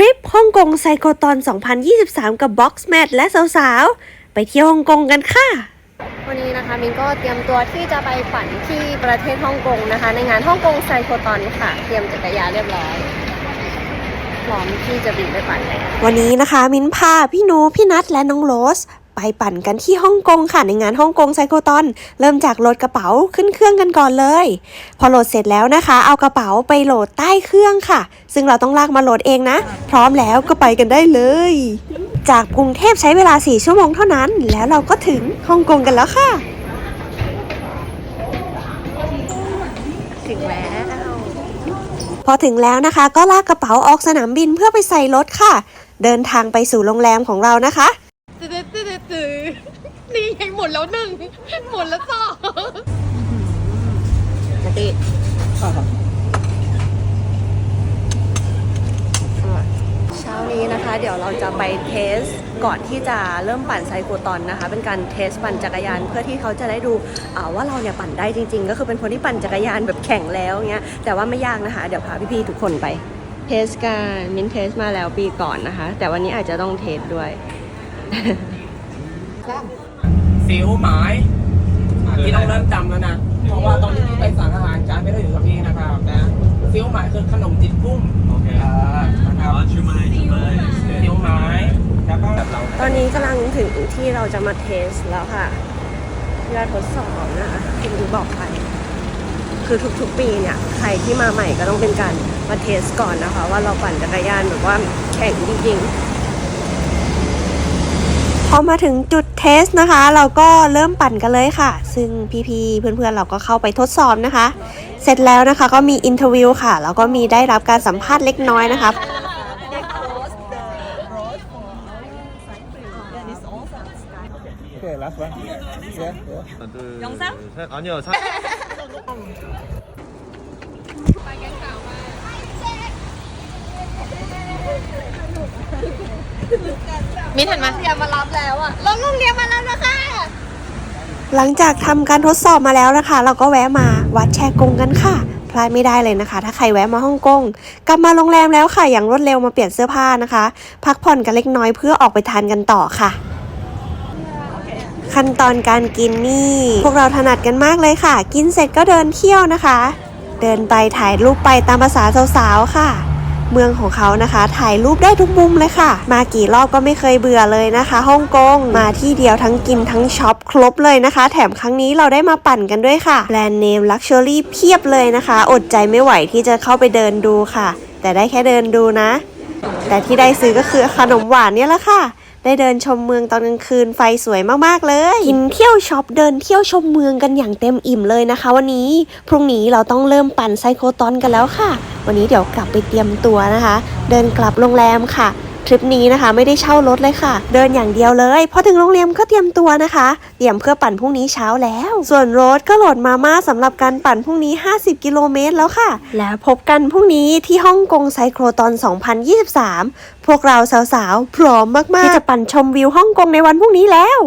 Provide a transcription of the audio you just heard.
ริปฮ่องกงไซโคตอน 2023 กับ Box m a t และสาวๆ ไปเที่ยวฮ่องกงกันค่ะ วันนี้นะคะมินก็เตรียมตัวที่จะไปปั่นที่ประเทศฮ่องกงนะคะ ในงานฮ่องกงไซโคตอนค่ะ เตรียมจักรยานเรียบร้อยพร้อมที่จะบินไปปั่นแล้ววันนี้นะคะ มิ้นพาพี่นูพี่นัทและน้องโรส ไปปั่นกันที่ฮ่องกงค่ะในงานฮ่องกงไซโคตอน เริ่มจากโหลดกระเป๋าขึ้นเครื่องกันก่อนเลย พอโหลดเสร็จแล้วนะคะ เอากระเป๋าไปโหลดใต้เครื่องค่ะ ซึ่งเราต้องลากมาโหลดเองนะ พร้อมแล้วก็ไปกันได้เลย จากกรุงเทพใช้เวลา 4 ชั่วโมงเท่านั้น แล้วเราก็ถึงฮ่องกงกันแล้วค่ะ ถึงแล้วพอถึงแล้วนะคะ ก็ลากกระเป๋าออกสนามบินเพื่อไปใส่รถค่ะ เดินทางไปสู่โรงแรมของเรานะคะ นี่ไงหมดแล้วหนึ่งหมดแล้วสองกติเช้านี้นะคะ เดี๋ยวเราจะไปเทสก่อนที่จะเริ่มปั่นไซโครตอนนะคะ เป็นการเทสปั่นจักรยานเพื่อที่เขาจะได้ดูอ่าว่าเราเนี่ยปั่นได้จริง ๆ ก็คือเป็นคนที่ปั่นจักรยานแบบแข่งแล้วเงี้ยแต่ว่าไม่ยากนะคะ เดี๋ยวพาพี่ๆทุกคนไปเทสกันมินเทสมาแล้วปีก่อนนะคะ แต่วันนี้อาจจะต้องเทสด้วย สิวหมายอะพี่ต้องเริ่มจำแล้วนะ เพราะว่าตอนที่พี่ไปสั่งอาหารจานไม่ได้อยู่กับพี่นะครับนะซิวหมายคือขนมจิตกุ้งโอเคอ่านะครับอ๋อชื่อไม้ชื่อไม้ซิวหมายแล้วก็แบบเราตอนนี้กำลังถึงที่เราจะมาเทสแล้วค่ะเพื่อทดสอบนะคะที่มีบอกไป คือทุกๆปีเนี่ย ใครที่มาใหม่ก็ต้องเป็นการมาเทสก่อนนะคะ ว่าเราปั่นจักรยานแบบว่าแข่งจริง พอมาถึงจุดเทสนะคะ เราก็เริ่มปั่นกันเลยค่ะ ซึ่งพี่ๆ เพื่อนๆ เราก็เข้าไปทดสอบนะคะ เสร็จแล้วนะคะก็มีอินเทอร์วิวค่ะ แล้วก็มีได้รับการสัมภาษณ์เล็กน้อยนะคะ โอเค last one yeah yeah 하나 둘셋 아니요 사... ๆ มิ ถันมาเรียนมารับแล้วอะรถโรงเรียนมาแล้วนะคะหลังจากทำการทดสอบมาแล้วนะคะ เราก็แวะมาวัดแชกงกันค่ะ พลาดไม่ได้เลยนะคะ ถ้าใครแวะมาฮ่องกงกลับมาโรงแรมแล้วค่ะ อย่างรวดเร็วมาเปลี่ยนเสื้อผ้านะคะ พักผ่อนกันเล็กน้อยเพื่อออกไปทานกันต่อค่ะ ขั้นตอนการกินนี่ พวกเราถนัดกันมากเลยค่ะ กินเสร็จก็เดินเที่ยวนะคะ เดินไปถ่ายรูปไปตามภาษาสาวๆค่ะ เมืองของเขานะคะ ถ่ายรูปได้ทุกมุมเลยค่ะ มากี่รอบก็ไม่เคยเบื่อเลยนะคะฮ่องกงมาที่เดียวทั้งกินทั้งช็อปครบเลยนะคะ แถมครั้งนี้เราได้มาปั่นกันด้วยค่ะแบรนด์เนมลักชัวรี่เพียบเลยนะคะ อดใจไม่ไหวที่จะเข้าไปเดินดูค่ะ แต่ได้แค่เดินดูนะ แต่ที่ได้ซื้อก็คือขนมหวานเนี่ยแหละค่ะ ได้เดินชมเมืองตอนกลางคืนไฟสวยมากๆเลย กินเที่ยวช็อปเดินเที่ยวชมเมืองกันอย่างเต็มอิ่มเลยนะคะ วันนี้พรุ่งนี้เราต้องเริ่มปั่นไซโคตอนกันแล้วค่ะ วันนี้เดี๋ยวกลับไปเตรียมตัวนะคะ เดินกลับโรงแรมค่ะ ทริปนี้นะคะ ไม่ได้เช่ารถเลยค่ะ เดินอย่างเดียวเลยพอถึงโรงเรียนก็เตรียมตัวนะคะ เตรียมเพื่อปั่นพรุ่งนี้เช้าแล้ว ส่วนรถก็โหลดมาม่าสำหรับการปั่นพรุ่งนี้ 50 กิโลเมตรแล้วค่ะ แล้วพบกันพรุ่งนี้ที่ฮ่องกงไซโครตอน 2023 พวกเราสาวๆพร้อมมากๆที่จะปั่นชมวิวฮ่องกงในวันพรุ่งนี้แล้ว